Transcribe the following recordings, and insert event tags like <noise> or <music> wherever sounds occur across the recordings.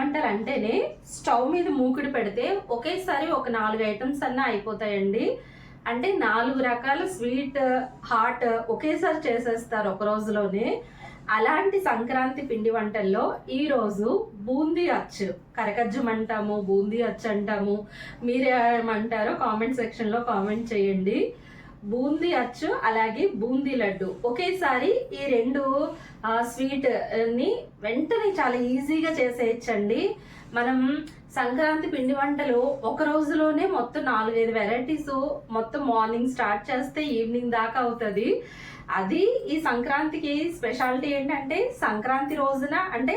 వంటలు అంటేనే స్టవ్ మీద మూకుడు పెడితే ఒకేసారి ఒక నాలుగు ఐటమ్స్ అన్నా అయిపోతాయండి. అంటే నాలుగు రకాల స్వీట్ హాట్ ఒకేసారి చేసేస్తారు ఒక రోజులోనే. అలాంటి సంక్రాంతి పిండి వంటల్లో ఈ రోజు బూందీ అచ్చు. కరకజ్జం అంటాము బూందీ అచ్చు అంటాము. మీరు ఏమంటారో కామెంట్ సెక్షన్లో కామెంట్ చేయండి. బూందీ అచ్చు అలాగే బూందీ లడ్డు. ఒకేసారి ఈ రెండు స్వీట్ని వెంటనే చాలా ఈజీగా చేసేయచ్చండి. మనం సంక్రాంతి పిండి వంటలు ఒక రోజులోనే మొత్తం నాలుగైదు వెరైటీస్ మొత్తం మార్నింగ్ స్టార్ట్ చేస్తే ఈవినింగ్ దాకా అవుతుంది. అది ఈ సంక్రాంతికి స్పెషాలిటీ ఏంటంటే సంక్రాంతి రోజున అంటే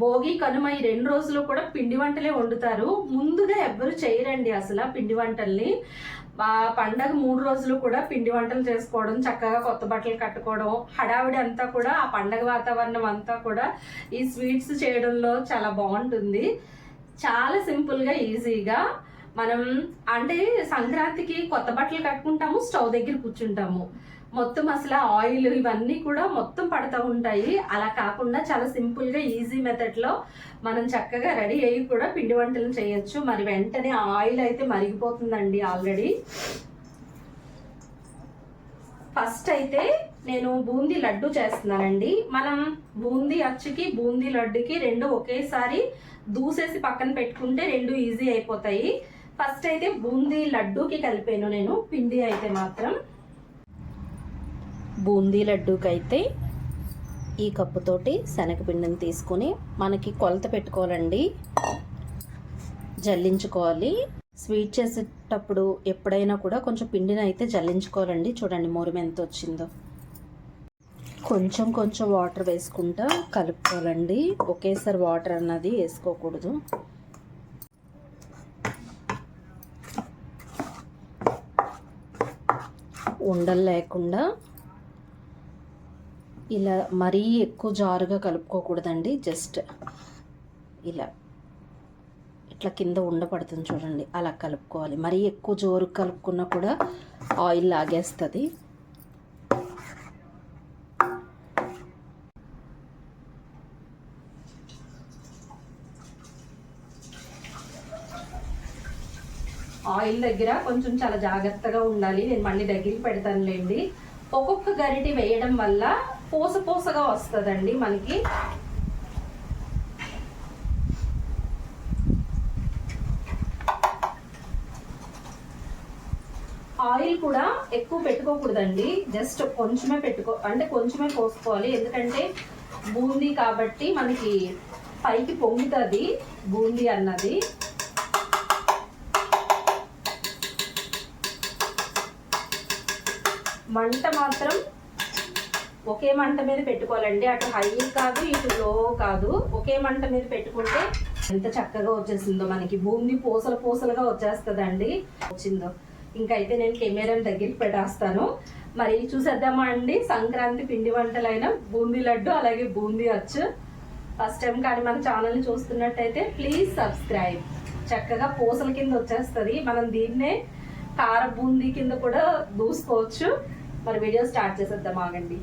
భోగి కనుమ ఈ రెండు రోజులు కూడా పిండి వంటలే వండుతారు. ముందుగా ఎవ్వరు చేయరండి అసలు పిండి వంటల్ని. ఆ పండగ మూడు రోజులు కూడా పిండి వంటలు చేసుకోవడం చక్కగా కొత్త బట్టలు కట్టుకోవడం హడావిడి అంతా కూడా ఆ పండగ వాతావరణం అంతా కూడా ఈ స్వీట్స్ చేయడంలో చాలా బాగుంటుంది. చాలా సింపుల్గా ఈజీగా మనం అంటే సంక్రాంతికి కొత్త బట్టలు కట్టుకుంటాము స్టవ్ దగ్గర కూర్చుంటాము. మొత్తం అసలు ఆయిల్ ఇవన్నీ కూడా మొత్తం పడతా ఉంటాయి. అలా కాకుండా చాలా సింపుల్గా ఈజీ మెథడ్లో మనం చక్కగా రెడీ అయ్యి కూడా పిండి వంటలు చేయొచ్చు. మరి వెంటనే ఆయిల్ అయితే మరిగిపోతుందండి ఆల్రెడీ. ఫస్ట్ అయితే నేను బూందీ లడ్డు చేస్తున్నానండి. మనం బూందీ అచ్చుకి బూందీ లడ్డుకి రెండు ఒకేసారి దూసేసి పక్కన పెట్టుకుంటే రెండు ఈజీ అయిపోతాయి. ఫస్ట్ అయితే బూందీ లడ్డూకి కలిపాను నేను పిండి అయితే మాత్రం. బూందీ లడ్డూకి అయితే ఈ కప్పుతోటి శనగపిండిని తీసుకొని మనకి కొలత పెట్టుకోవాలండి. జల్లించుకోవాలి. స్వీట్ చేసేటప్పుడు ఎప్పుడైనా కూడా కొంచెం పిండిని అయితే జల్లించుకోవాలండి. చూడండి మూరం ఎంత వచ్చిందో. కొంచెం కొంచెం వాటర్ వేసుకుంటా కలుపుకోవాలండి. ఒకేసారి వాటర్ అన్నది వేసుకోకూడదు. ఉండలు లేకుండా ఇలా మరీ ఎక్కువ జారుగా కలుపుకోకూడదండి. జస్ట్ ఇలా ఇట్లా కింద ఉండబడుతుంది చూడండి. అలా కలుపుకోవాలి. మరీ ఎక్కువ జోరు కలుపుకున్నా కూడా ఆయిల్ లాగేస్తుంది. ఆయిల్ దగ్గర కొంచెం చాలా జాగ్రత్తగా ఉండాలి. నేను మళ్ళీ దగ్గరికి పెడతానులేండి. ఒక్కొక్క గరిటి వేయడం వల్ల పూస పూసగా వస్తుందండి మనకి. ఆయిల్ కూడా ఎక్కువ పెట్టుకోకూడదండి. జస్ట్ కొంచెమే పెట్టుకో అంటే కొంచెమే పోసుకోవాలి. ఎందుకంటే బూందీ కాబట్టి మనకి పైకి పొంగుతుంది బూందీ అన్నది. మంట మాత్రం ఒకే మంట మీద పెట్టుకోవాలండి. అటు హై కాదు ఇటు లో కాదు. ఒకే మంట మీద పెట్టుకుంటే ఎంత చక్కగా వచ్చేసిందో మనకి. బూందీ పూసలు పూసలుగా వచ్చేస్తుందండి. వచ్చిందో. ఇంకైతే నేను కెమెరాని దగ్గరికి పెట్టేస్తాను. మరి చూసేద్దామా అండి? సంక్రాంతి పిండి వంటలైన బూందీ లడ్డు అలాగే బూందీ వచ్చు ఫస్ట్ టైం కానీ మన ఛానల్ని చూస్తున్నట్టయితే ప్లీజ్ సబ్స్క్రైబ్. చక్కగా పూసల కింద వచ్చేస్తుంది. మనం దీన్నే కార బూందీ కింద కూడా దూసుకోవచ్చు. మరి వీడియో స్టార్ట్ చేసేద్దాం ఆగండి.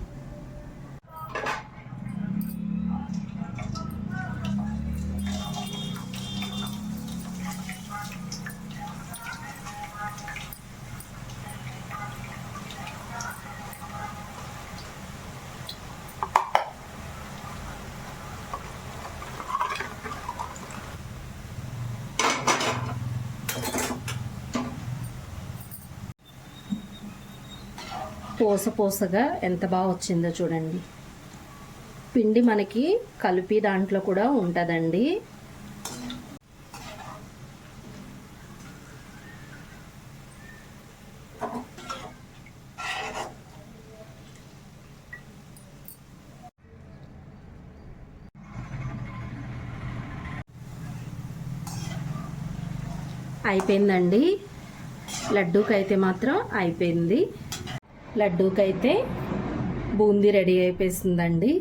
పూస పూసగా ఎంత బాగా వచ్చిందో చూడండి. పిండి మనకి కలిపి దాంట్లో కూడా ఉంటుందండి. అయిపోయిందండి. లడ్డూకి అయితే మాత్రం అయిపోయింది. లడ్డూకైతే బూందీ రెడీ అయిపోయిందండి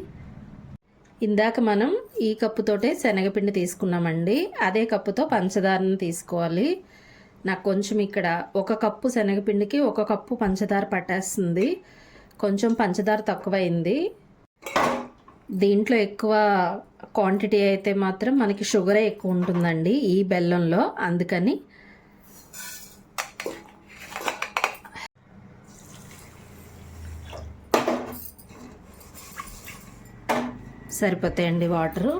ఇందాక మనం ఈ కప్పుతోటే శనగపిండి తీసుకున్నామండి. అదే కప్పుతో పంచదారను తీసుకోవాలి. నాకు కొంచెం ఇక్కడ ఒక కప్పు శనగపిండికి ఒక కప్పు పంచదార పట్టేస్తుంది. కొంచెం పంచదార తక్కువైంది. దీంట్లో ఎక్కువ క్వాంటిటీ అయితే మాత్రం మనకి షుగరే ఎక్కువ ఉంటుందండి ఈ బెల్లంలో. అందుకని సరిపోతాయండి వాటరు.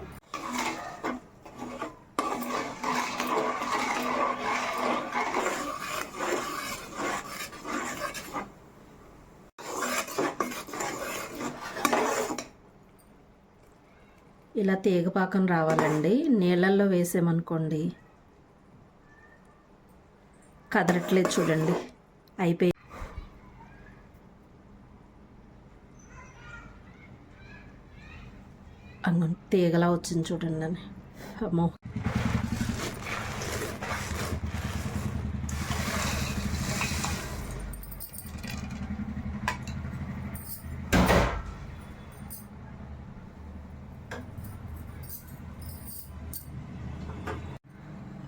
ఇలా తీగపాకం రావాలండి. నీళ్ళల్లో వేసామనుకోండి. కదరట్లేదు చూడండి. అయిపోయి తీగలా వచ్చింది చూడండి అని. అమ్మో.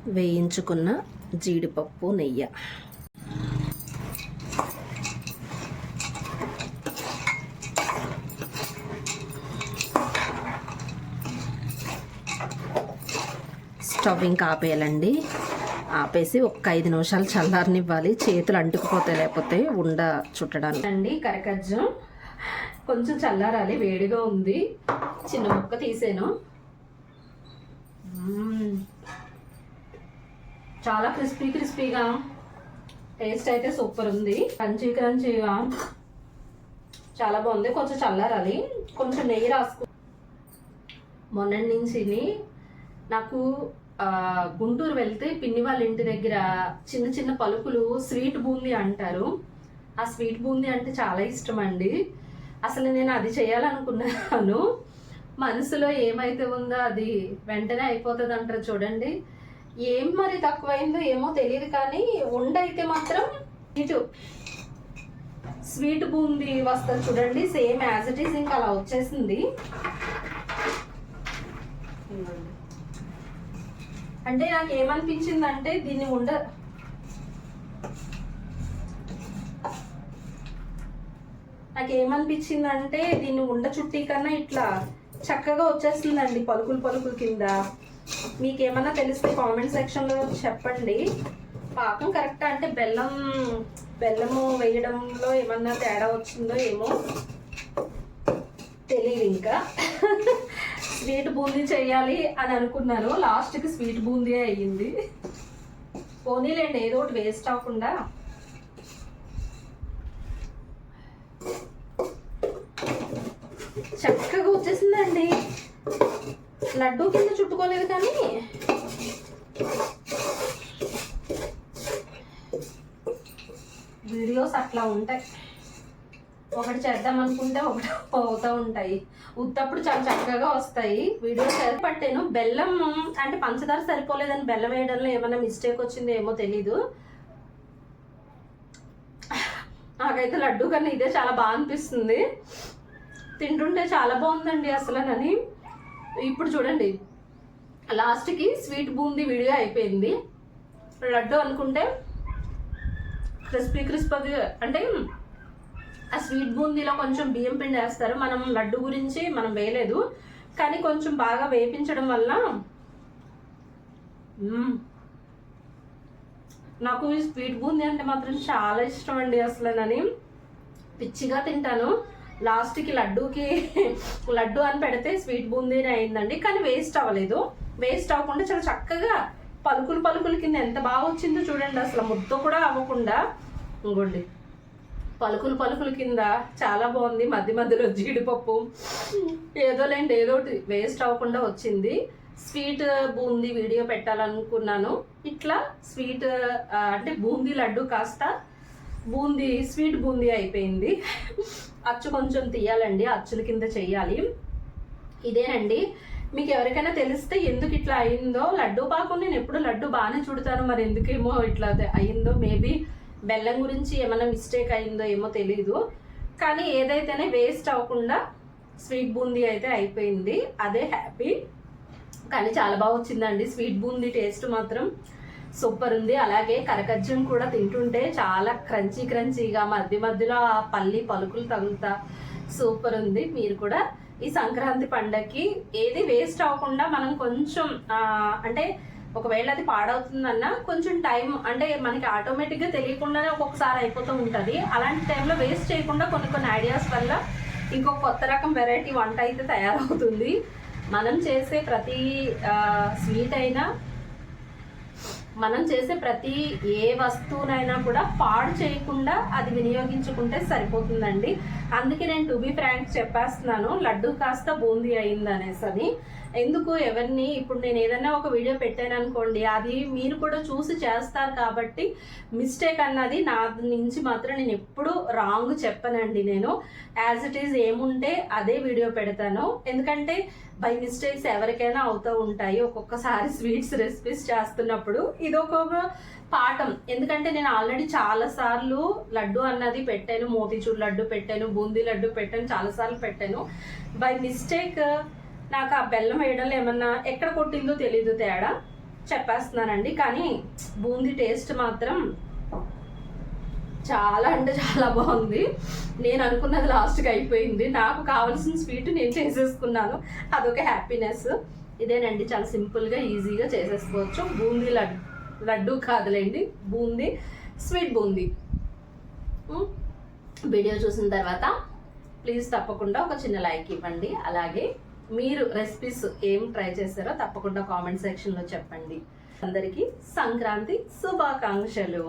వేయించుకున్న జీడిపప్పు నెయ్యి. స్టవ్ ఇంకా ఆపేయాలండి ఆపేసి ఒక ఐదు నిమిషాలు చల్లారనివ్వాలి. చేతులు అంటుకుపోతాయి లేకపోతే ఉండ చుట్టడానికి. అండి కరకజ్జం. కొంచెం చల్లారాలి వేడిగా ఉంది. చిన్న ముక్క తీసాను. చాలా క్రిస్పీ క్రిస్పీగా. టేస్ట్ అయితే సూపర్ ఉంది. క్రంచీ క్రంచీగా. చాలా బాగుంది. కొంచెం చల్లారాలి. కొంచెం నెయ్యి రాసుకు. మొన్నటి నుంచి నాకు గుంటూరు వెళ్తే పిన్ని వాళ్ళ ఇంటి దగ్గర చిన్న చిన్న పలుకులు స్వీట్ బూందీ అంటారు. ఆ స్వీట్ బూందీ అంటే చాలా ఇష్టం అండి అసలు నేను అది చేయాలనుకున్నాను. మనసులో ఏమైతే ఉందో అది వెంటనే అయిపోతుంది అంటారు చూడండి. ఏం మరి తక్కువైందో ఏమో తెలియదు కానీ ఉండైతే మాత్రం ఇటు స్వీట్ బూందీ వస్తుంది చూడండి. సేమ్ యాజ్ ఇట్ ఈస్ ఇంకా అలా వచ్చేసింది. అంటే నాకు ఏమనిపించింది అంటే దీన్ని ఉండ నాకు ఏమనిపించింది అంటే దీన్ని ఉండ చుట్టి కన్నా ఇట్లా చక్కగా వచ్చేస్తుందండి పలుకులు పలుకులు కింద. మీకు ఏమన్నా తెలిస్తే కామెంట్ సెక్షన్లో చెప్పండి. పాకం కరెక్ట్? అంటే బెల్లం బెల్లము వేయడంలో ఏమన్నా తేడా వచ్చిందో ఏమో తెలియదు ఇంకా. స్వీట్ బూందీ చేయాలి అని అనుకున్నాను లాస్ట్కి స్వీట్ బూందీ అయ్యింది. పోనీలేండి ఏదో ఒకటి వేస్ట్ అవ్వకుండా. చక్కగా వచ్చేసిందండి. లడ్డూ కింద చుట్టుకోలేదు కానీ. వీడియోస్ అట్లా ఉంటాయి. ఒకటి చేద్దాం అనుకుంటే ఒకటి అవుతూ ఉంటాయి. ఉత్తప్పుడు చాలా చక్కగా వస్తాయి. వీడియో పట్టాను. బెల్లం అంటే పంచదార సరిపోలేదని బెల్లం వేయడంలో ఏమైనా మిస్టేక్ వచ్చిందో ఏమో తెలీదు. నాకైతే లడ్డు కన్నా ఇదే చాలా బాగా అనిపిస్తుంది. తింటుంటే చాలా బాగుందండి అసలు అని ఇప్పుడు చూడండి. లాస్ట్కి స్వీట్ బూందీ వీడియో అయిపోయింది. లడ్డు అనుకుంటే క్రిస్పీ క్రిస్పీ అంటే ఆ స్వీట్ బూందీలో కొంచెం బియ్యం పిండి వేస్తారు. మనం లడ్డు గురించి మనం వేయలేదు. కానీ కొంచెం బాగా వేపించడం వల్ల నాకు ఈ స్వీట్ బూందీ అంటే మాత్రం చాలా ఇష్టం అండి అసలు పిచ్చిగా తింటాను. లాస్ట్కి లడ్డూకి <laughs> లడ్డు అని పెడితే స్వీట్ బూందీనే అయిందండి. కానీ వేస్ట్ అవ్వలేదు. వేస్ట్ అవ్వకుండా చాలా చక్కగా పలుకులు పలుకులు కింద ఎంత బాగా వచ్చిందో చూడండి. అసలు ముద్ద కూడా అవ్వకుండా. ఇంకోండి. పలుకులు పలుకులు కింద చాలా బాగుంది. మధ్య మధ్యలో జీడిపప్పు. ఏదో లేండి ఏదో ఒకటి వేస్ట్ అవ్వకుండా వచ్చింది. స్వీట్ బూందీ వీడియో పెట్టాలనుకున్నాను. ఇట్లా స్వీట్ అంటే బూందీ లడ్డు కాస్త బూందీ స్వీట్ బూందీ అయిపోయింది. అచ్చు కొంచెం తీయాలండి అచ్చుల కింద చెయ్యాలి ఇదేనండి. మీకు ఎవరికైనా తెలిస్తే ఎందుకు ఇట్లా అయిందో లడ్డు పాకం నేను ఎప్పుడు లడ్డు బాగానే చుడతాను మరి ఎందుకేమో ఇట్లా అయిందో మేబీ బెల్లం గురించి ఏమైనా మిస్టేక్ అయిందో ఏమో తెలీదు. కానీ ఏదైతేనే వేస్ట్ అవ్వకుండా స్వీట్ బూందీ అయితే అయిపోయింది. అదే హ్యాపీ కానీ చాలా బాగా వచ్చిందండి. స్వీట్ బూందీ టేస్ట్ మాత్రం సూపర్ ఉంది. అలాగే కరకజ్జం కూడా తింటుంటే చాలా క్రంచీ క్రంచీగా మధ్య మధ్యలో ఆ పల్లి పలుకులు తగులుతా సూపర్ ఉంది. మీరు కూడా ఈ సంక్రాంతి పండగకి ఏది వేస్ట్ అవ్వకుండా మనం కొంచెం అంటే ఒకవేళ అది పాడవుతుందన్నా కొంచెం టైం అంటే మనకి ఆటోమేటిక్గా తెలియకుండానే ఒక్కొక్కసారి అయిపోతూ ఉంటుంది. అలాంటి టైంలో వేస్ట్ చేయకుండా కొన్ని కొన్ని ఐడియాస్ వల్ల ఇంకొక కొత్త రకం వెరైటీ వంట అయితే తయారవుతుంది. మనం చేసే ప్రతి స్వీట్ అయినా మనం చేసే ప్రతి ఏ వస్తువునైనా కూడా పాడు చేయకుండా అది వినియోగించుకుంటే సరిపోతుందండి. అందుకే నేను టు బి ఫ్రాంక్ చెప్పేస్తున్నాను లడ్డు కాస్త బూందీ అయింది అనేసి అని ఎందుకు ఎవరిని? ఇప్పుడు నేను ఏదైనా ఒక వీడియో పెట్టాను అనుకోండి అది మీరు కూడా చూసి చేస్తారు కాబట్టి మిస్టేక్ అన్నది నా నుంచి మాత్రం నేను ఎప్పుడు రాంగ్ చెప్పనండి నేను. యాజ్ ఇట్ ఈజ్ ఏముంటే అదే వీడియో పెడతాను. ఎందుకంటే బై మిస్టేక్స్ ఎవరికైనా అవుతూ ఉంటాయి. ఒక్కొక్కసారి స్వీట్స్ రెసిపీస్ చేస్తున్నప్పుడు ఇది ఒక పాఠం. ఎందుకంటే నేను ఆల్రెడీ చాలా సార్లు లడ్డు అన్నది పెట్టాను. మోతీచూర్ లడ్డు పెట్టాను. బూందీ లడ్డు పెట్టాను. చాలాసార్లు పెట్టాను. బై మిస్టేక్ నాకు ఆ బెల్లం వేయడం ఏమన్నా ఎక్కడ కొట్టిందో తెలీదు తేడా చెప్పేస్తున్నానండి. కానీ బూందీ టేస్ట్ మాత్రం చాలా అంటే చాలా బాగుంది. నేను అనుకున్నది లాస్ట్కి అయిపోయింది. నాకు కావాల్సిన స్వీట్ నేను చేసేసుకున్నాను. అదొక హ్యాపీనెస్ ఇదేనండి చాలా సింపుల్గా ఈజీగా చేసేసుకోవచ్చు. బూందీ లడ్డు లడ్డు కాదులేండి. బూందీ స్వీట్ బూందీ. వీడియో చూసిన తర్వాత ప్లీజ్ తప్పకుండా ఒక చిన్న లైక్ ఇవ్వండి. అలాగే మీరు రెసిపీస్ ఏం ట్రై చేశారో తప్పకుండా కామెంట్ సెక్షన్లో చెప్పండి. అందరికీ సంక్రాంతి శుభాకాంక్షలు.